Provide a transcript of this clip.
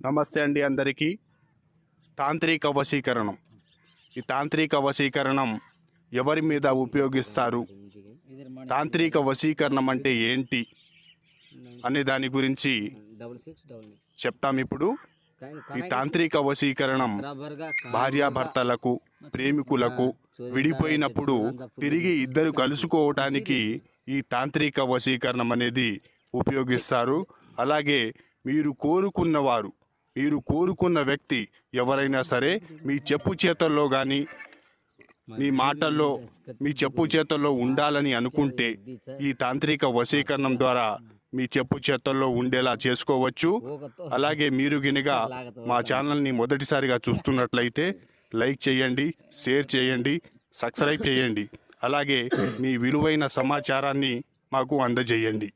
నమస్తే అండి అందరికీ. తాంత్రిక వశీకరణం. ఈ తాంత్రిక వశీకరణం ఎవరి మీద ఉపయోగిస్తారు? తాంత్రిక వశీకరణం అంటే ఏంటి? అనే దాని గురించి చెప్తాం ఇప్పుడు. ఈ తాంత్రిక వశీకరణం భార్యాభర్తలకు ప్రేమికులకు విడిపోయినప్పుడు తిరిగి ఇద్దరు కలుసుకోవటానికి ఈ తాంత్రిక వశీకరణం అనేది ఉపయోగిస్తారు. అలాగే మీరు కోరుకున్నవారు మీరు కోరుకున్న వ్యక్తి ఎవరైనా సరే మీ చెప్పు చేతల్లో కానీ మీ మాటల్లో మీ చెప్పు చేతల్లో ఉండాలని అనుకుంటే ఈ తాంత్రిక వశీకరణం ద్వారా మీ చెప్పు చేతల్లో ఉండేలా చేసుకోవచ్చు. అలాగే మీరు గినగా మా ఛానల్ని మొదటిసారిగా చూస్తున్నట్లయితే లైక్ చేయండి షేర్ చేయండి సబ్స్క్రైబ్ చేయండి. అలాగే మీ విలువైన సమాచారాన్ని మాకు అందజేయండి.